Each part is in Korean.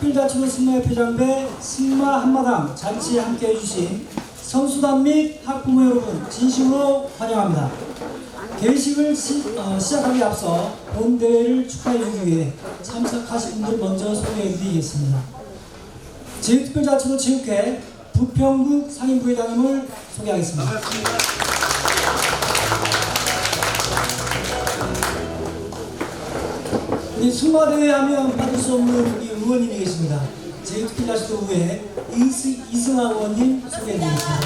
특별자치도 승마협회장배 승마 한마당 잔치에 함께 해 주신 선수단 및 학부모 여러분 진심으로 환영합니다. 개회식을 시, 작하기 앞서 본 대회를 축하해 주기 위해 참석하신 분들 먼저 소개해 드리겠습니다. 제주특별자치도 체육회 부평구 상임부회장님을 소개하겠습니다. 우리 승마대회 하면 빠질 수 없는 우리 의원님이 계십니다. 제주특별자치도 의회 이승, 이승아 의원님 소개해 드리겠습니다.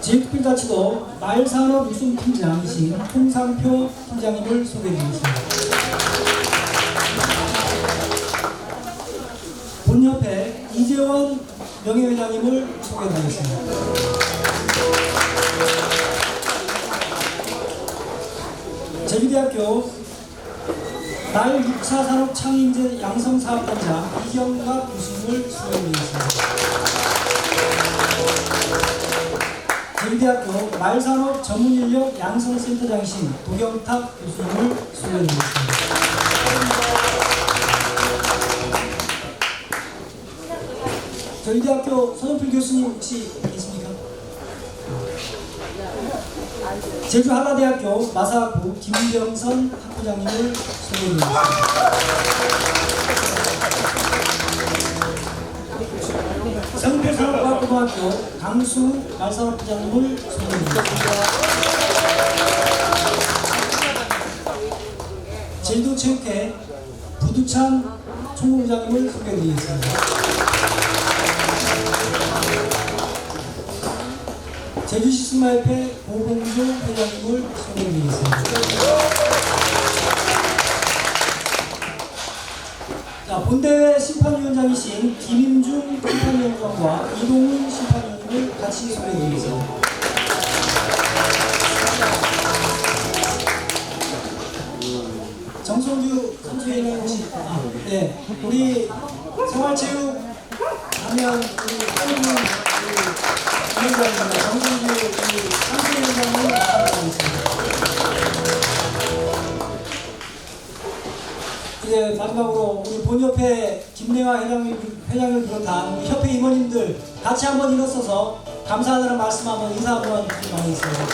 지역특별자치도 말산업 유승 팀장이신 홍상표 팀장님을 소개해드리겠습니다. 본협회 이재원 명예회장님을 소개해드리겠습니다. 제주대학교 말 6차 산업 창인제 양성 사업단장 이경갑 교수님을 소개해드리겠습니다. 제주대학교 말산업 전문인력 양성센터장이신 도경탁 교수님을 소개해드리겠습니다. 저희 대학교 손원필 교수님 혹시 제주 한라대학교 마사학부 김병선 학부장님을 소개해드리겠습니다. 성필산업과학고등학교 강수 말산업부장님을 소개해드리겠습니다. 제주도체육회 부두찬 총무부장님을 소개해드리겠습니다. 제주시 승마협회 오봉조 회장님을 소개해드리겠습니다. 자, 본대회 심판위원장이신 김임중 심판위원장과 이동훈 심판위원님을 같이 소개해드리겠습니다. 정성규 선수회장 혹시 아, 네 우리 생활체육 하면 우리 우리 상수위원장님 나와주시겠습니다. 이제 마지막으로 우리 본협회 김내화 회장을, 회장을 비롯한 우리 협회 임원님들 같이 한번 일어서서 감사하다는 말씀 한번 인사 한번 드리겠습니다.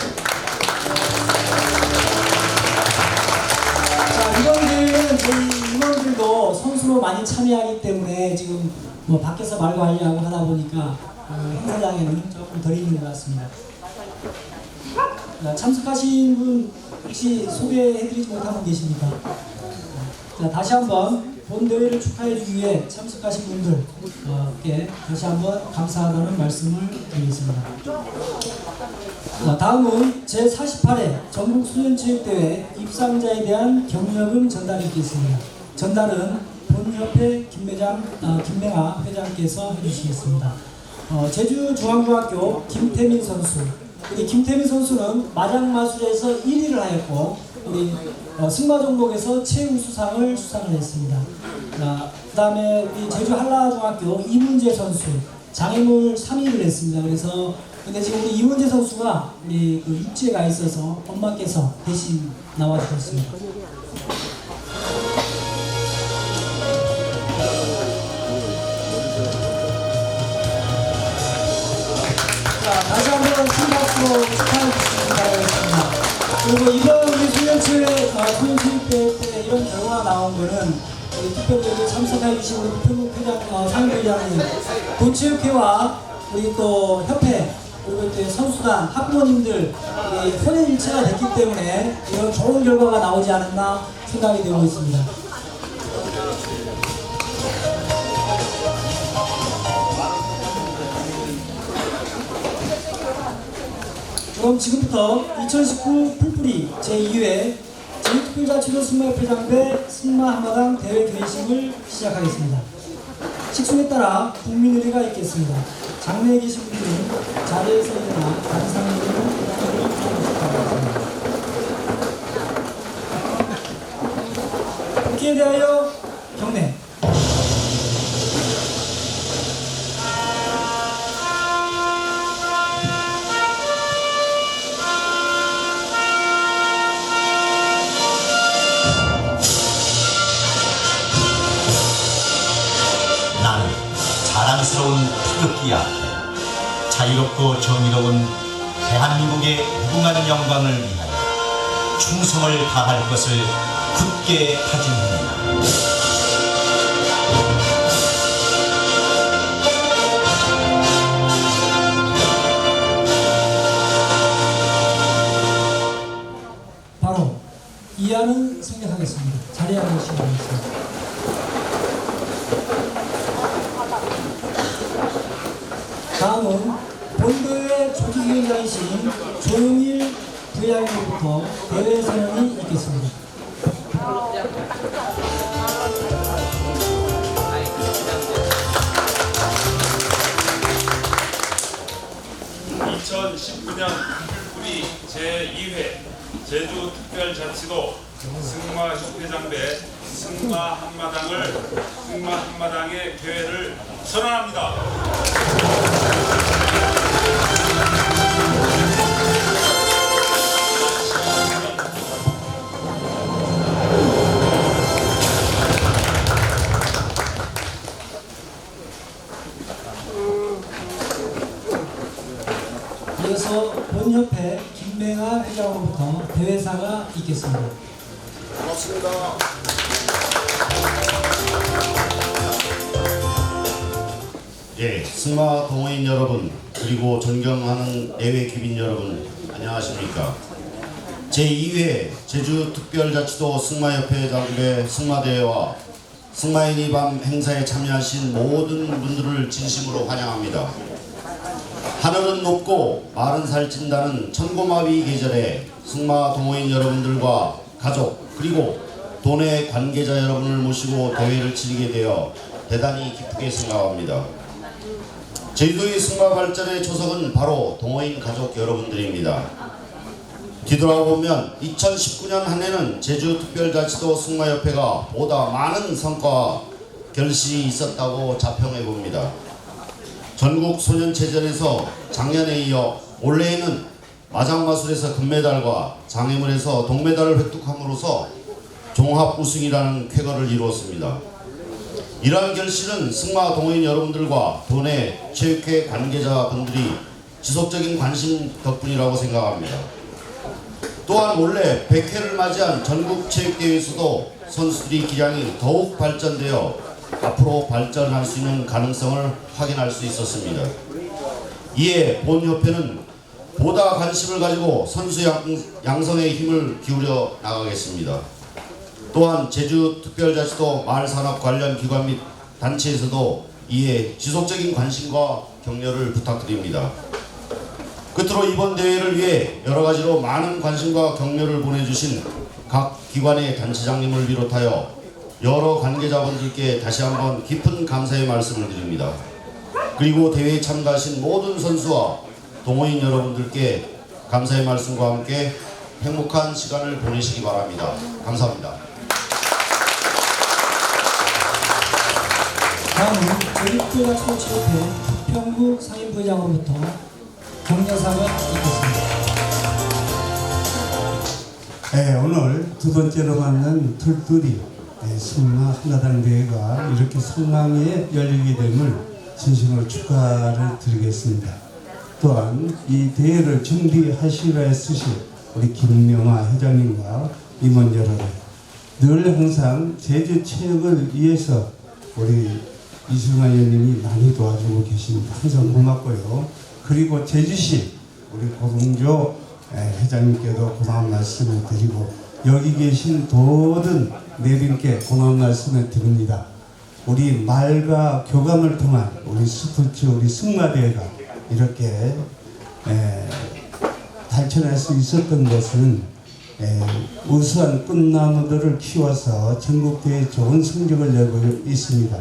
자, 이번 대회는 저희 임원들도 선수로 많이 참여하기 때문에 지금 뭐 밖에서 말 관리하고 하다 보니까 어, 행사장에는 조금 덜 있는 것 같습니다. 자, 참석하신 분 혹시 소개해드리지 분 계십니까? 자, 다시 한번 본 대회를 축하해주기 위해 참석하신 분들께 다시 한번 감사하다는 말씀을 드리겠습니다. 자, 다음은 제48회 전국 수련체육대회 입상자에 대한 경력금 전달이 있겠습니다. 전달은 본협회 김매장, 아, 김맹아 회장께서 해주시겠습니다. 어, 제주중앙중학교 김태민 선수. 우리 김태민 선수는 마장마술에서 1위를 하였고, 우리 어, 승마 종목에서 최우수상을 수상을 했습니다. 그 다음에 우리 제주 한라중학교 이문재 선수 장애물 3위를 했습니다. 그래서 근데 지금 우리 이문재 선수가 우리 그 육지에 있어서 엄마께서 대신 나와 주셨습니다. 다시 한번 큰 박수로 바라겠습니다. 그리고 이번 우리 수련체회, 어, 수련체육대회 때 이런 결과가 나온 거는 우리 여기 참석해 주신 우리 평국 회장, 어, 상임회장님, 도체육회와 우리 또 협회, 그리고 또 선수단, 학부모님들 우리 혼연일체가 됐기 때문에 이런 좋은 결과가 나오지 않았나 생각이 되고 있습니다. 그럼 지금부터 2019 풀뿌리 제2회 제주특별자치도 승마협회장배 승마 한마당 대회 개회식을 시작하겠습니다. 식순에 따라 국민의례가 있겠습니다. 장내에 계신 분들은 자리에서 일어나 단상으로 부담을 해주시기 바랍니다. 국기에 대하여 정의로운 대한민국의 무궁한 영광을 위하여 충성을 다할 것을 굳게 다짐합니다. 바로 이하는 생략하겠습니다. 앉으시기 바랍니다. 다음은 본도의 조직위원장이신 조용일 부회장으로부터 대회 선언이 있겠습니다. 2019년 우리 제2회 제주특별자치도 승마 협회장배 승마 한마당을 승마 한마당의 개회를 선언합니다. 이어서 본협회 김맹아 회장으로부터 대회사가 있겠습니다. 예, 승마 동호인 여러분 그리고 존경하는 예외 귀빈 여러분 안녕하십니까? 제2회 제주특별자치도 승마협회 장배 승마대회와 승마인이 밤 행사에 참여하신 모든 분들을 진심으로 환영합니다. 하늘은 높고 마른 살찐다는 천고마비 계절에 승마 동호인 여러분들과 가족 그리고 도내 관계자 여러분을 모시고 대회를 치르게 되어 대단히 기쁘게 생각합니다. 제주도의 승마 발전의 초석은 바로 동호인 가족 여러분들입니다. 뒤돌아보면 2019년 한 해는 제주특별자치도 승마협회가 보다 많은 성과와 결실이 있었다고 자평해 봅니다. 전국 소년체전에서 작년에 이어 올해에는 마장마술에서 금메달과 장애물에서 동메달을 획득함으로써 종합 우승이라는 쾌거를 이루었습니다. 이러한 결실은 승마 동호인 여러분들과 도내 체육회 관계자분들이 지속적인 관심 덕분이라고 생각합니다. 또한 올해 100회를 맞이한 전국체육대회에서도 선수들이 기량이 더욱 발전되어 앞으로 발전할 수 있는 가능성을 확인할 수 있었습니다. 이에 본협회는 보다 관심을 가지고 선수 양, 양성에 힘을 기울여 나가겠습니다. 또한 제주특별자치도 마을산업 관련 기관 및 단체에서도 이에 지속적인 관심과 격려를 부탁드립니다. 끝으로 이번 대회를 위해 여러 가지로 많은 관심과 격려를 보내주신 각 기관의 단체장님을 비롯하여 여러 관계자분들께 다시 한번 깊은 감사의 말씀을 드립니다. 그리고 대회에 참가하신 모든 선수와 동호인 여러분들께 감사의 말씀과 함께 행복한 시간을 보내시기 바랍니다. 감사합니다. 다음은 제주특별자치도체육회 평국 상임부회장으로부터 격려사가 있겠습니다. 네, 오늘 두 번째로 맞는 툴툴이 네, 승마 한나당 대회가 이렇게 성황리에 열리게 됨을 진심으로 축하를 드리겠습니다. 또한 이 대회를 준비하시라 애쓰신 우리 김명아 회장님과 임원 여러분 늘 항상 제주 체육을 위해서 우리 이승환 의원님이 많이 도와주고 계십니다. 항상 고맙고요. 그리고 제주시 우리 고동조 예, 회장님께도 고마운 말씀을 드리고 여기 계신 모든 내분께 고마운 말씀을 드립니다. 우리 말과 교감을 통한 우리 스포츠 우리 승마대회가 이렇게 에, 발전할 수 있었던 것은 에, 우수한 꽃나무들을 키워서 전국대회 좋은 성적을 내고 있습니다.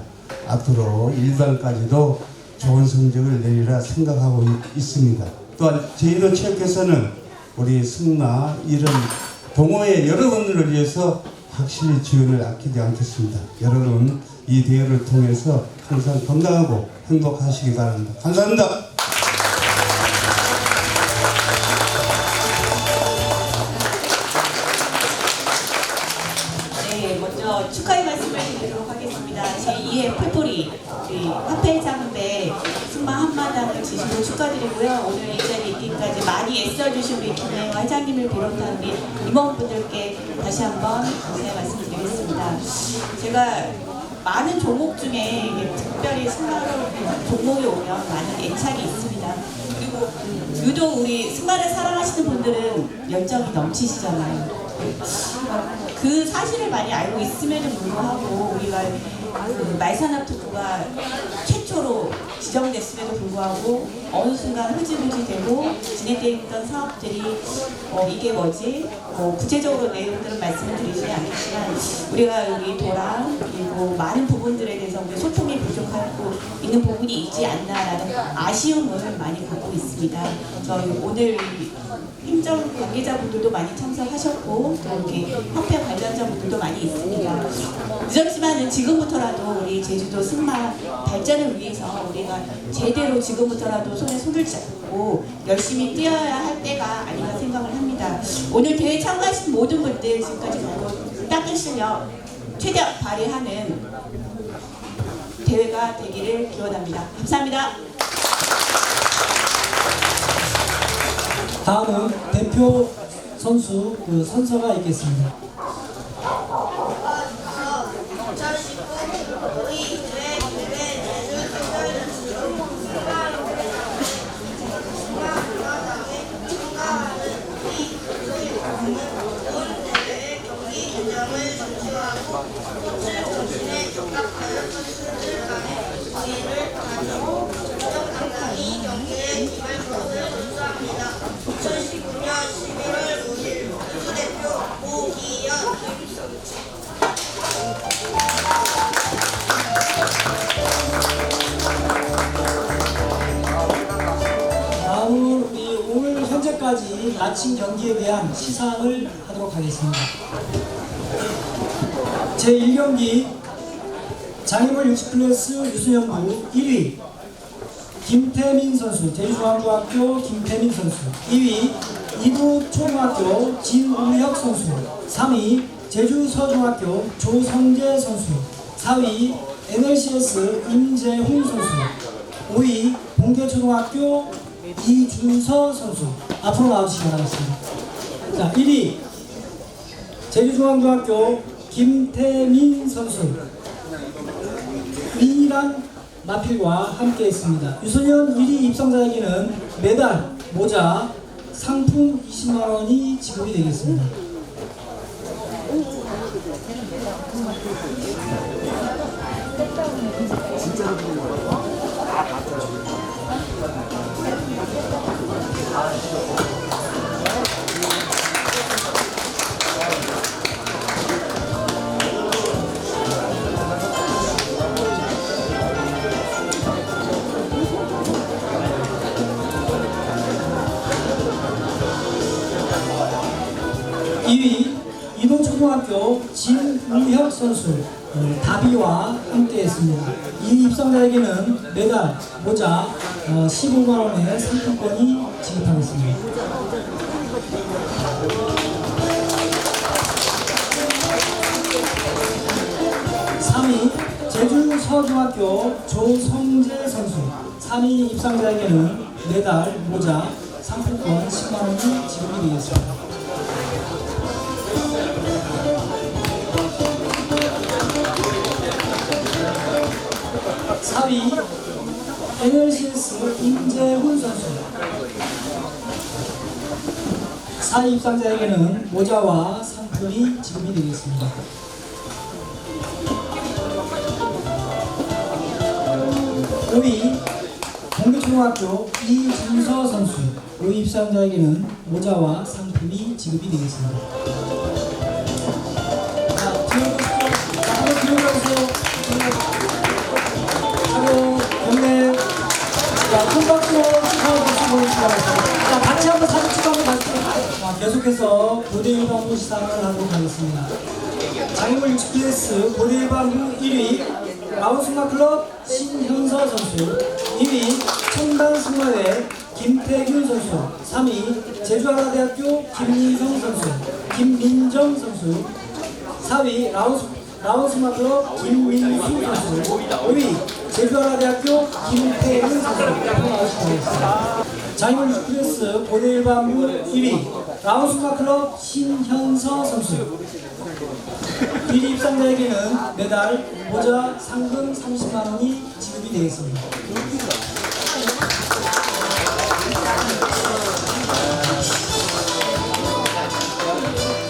앞으로 일반까지도 좋은 성적을 내리라 생각하고 있- 있습니다. 또한 제주도 체육회에서는 우리 승마 이런 동호회 여러분들을 위해서 확실히 지원을 아끼지 않겠습니다. 여러분 이 대회를 통해서 항상 건강하고 행복하시기 바랍니다. 감사합니다. 제가 많은 종목 중에 특별히 승마로 종목이 오면 많은 애착이 있습니다. 그리고 유독 우리 승마를 사랑하시는 분들은 열정이 넘치시잖아요. 그 사실을 많이 알고 있음에도 불구하고 우리가 그 말산업 특구가 최초로 지정됐음에도 불구하고 어느 순간 흐지부지 되고 진행되어 있던 사업들이 어, 이게 뭐지? 뭐 구체적으로 내용들은 말씀을 드리지는 않겠지만 우리가 여기 도랑 그리고 많은 부분들에 대해서 우리 소통이 부족하고 있는 부분이 있지 않나라는 아쉬움을 많이 갖고 있습니다. 저희 오늘 행정 관계자분들도 많이 참석하셨고 또 이렇게 협회 관련자분들도 많이 있습니다. 늦었지만은 지금부터라도 우리 제주도 승마 발전을 위해서 우리가 제대로 지금부터라도 손에 손을 잡고 열심히 뛰어야 할 때가 아닌가 합니다. 오늘 대회 참가하신 모든 분들 지금까지 보고 닦은 실력 최대한 발휘하는 대회가 되기를 기원합니다. 감사합니다. 다음은 대표 선수 그 선서가 있겠습니다. 현재까지 마친 경기에 대한 시상을 하도록 하겠습니다. 제1경기 장애물 60클래스 유수연부 1위 김태민 선수 제주중앙중학교 김태민 선수 2위 이부 초등학교 진우혁 선수 3위 제주서중학교 조성재 선수 4위 NLCS 임재훈 선수 5위 봉계초등학교 이준서 선수 앞으로 나와주시기 바라겠습니다. 자 1위 제주중앙중학교 김태민 선수 미란 마필과 함께 했습니다. 유소년 1위 입상자에게는 메달, 모자, 상품 20만 원이 지급이 되겠습니다. 이 2위 이동초등학교 진우혁 선수 어, 다비와 함께했습니다. 이 입상자에게는 메달, 모자 어, 15만 원의 상품권이 하겠습니다. 제주 서중학교 조성재 선수 3위 입상자에게는 메달, 모자, 상품권 10만 원이 지급이 되겠습니다. 4위 NLCS 임재훈 선수 4위 입상자에게는 모자와 상품이 지급이 되겠습니다. 5위 동교초등학교 이준서 선수 5위 입상자에게는 모자와 상품이 지급이 되겠습니다. 자, 뒤로 가보세요. 하고 경례 자, 큰 박수로 축하해 주시고 있습니다. 자, 같이 한번 사진 찍어 한번 같이 자, 계속해서 고대 일반부 시상을 하도록 하겠습니다. 장애물 60PS 고대 일반부 1위 라운승마클럽 신현서 선수 2위 청담승마회 김태균 선수 3위 제주하나대학교 김민성 선수 김민정 선수 4위 라우스 라운스마클럽 김민수 선수 5위 제주하나대학교 김태은 선수 바라겠습니다. 자이먼 슈프레스 고대 일반부 1위 라운스마클럽 신현서 선수 1위 입상자에게는 메달, 모자, 상금 30만 원이 지급이 되겠습니다.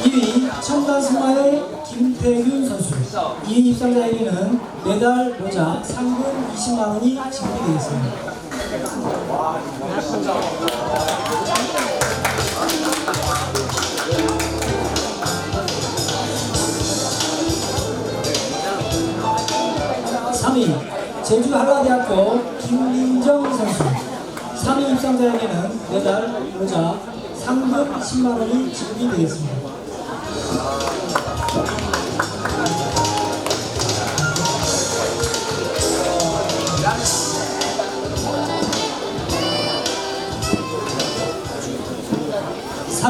이 2위 첨단 승마의 김태균 선수 2위 입상자에게는 메달, 모자, 상금 20만 원이 지급이 되겠습니다. 삼위 제주 한라대학교 김민정 선수 3위 입상자에게는 메달, 모자, 상금 10만 원이 지급이 되겠습니다.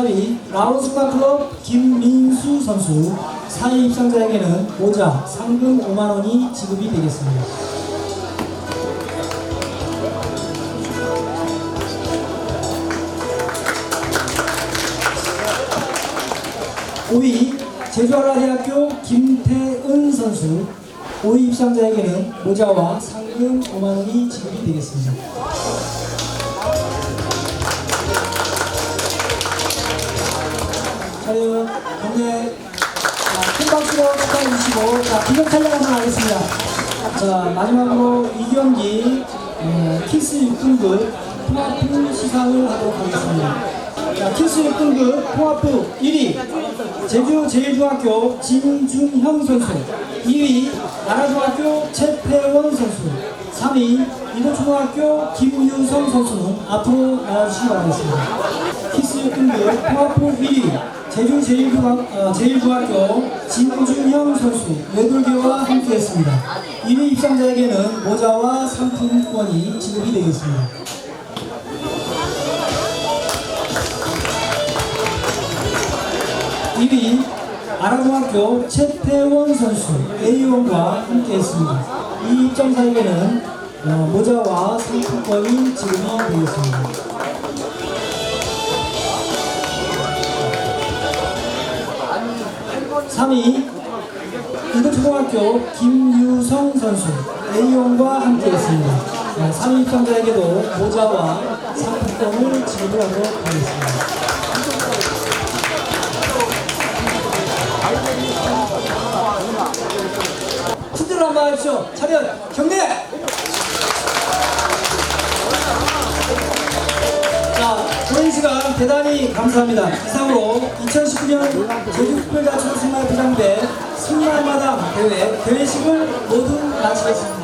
사위 라운스파 클럽 김민수 선수 4위 입상자에게는 모자 상금 5만 원이 지급이 되겠습니다. 오위 제주한라대학교 김태은 선수 5위 입상자에게는 모자와 상금 5만 원이 지급이 되겠습니다. 차렷 경례 자, 큰 박수로 축하해 주시고 자 기념 촬영 한번 하겠습니다. 자 마지막으로 이 경기 어, 키스 6등급 통합부 시상을 하도록 하겠습니다. 자 키스 6등급 통합부 1위 제주 제일중학교 진준형 선수 2위 나라중학교 최태원 선수 3위 이도초등학교 김유성 선수는 앞으로 나와주시기 바라겠습니다 키스 6등급 통합부 1위 제주 제일중학, 어, 진준형 선수 외돌개와 함께했습니다. 1위 입상자에게는 모자와 상품권이 지급이 되겠습니다. 일위 아라중학교 최태원 선수 A원과 함께했습니다. 이 입장사에게는 어, 모자와 상품권이 지급이 되겠습니다. 3위 이도초등학교 김유성 선수 A원과 함께했습니다. 3위 입장자에게도 모자와 상품권을 지급하도록 하겠습니다. 투대로 한번 하십시오. 차렷 경례! 자, 오랜 시간 대단히 감사합니다. 이상으로 2019년 제주특별자치도 승마협회장대 승마마당 대회 대회식을 모두 마치겠습니다.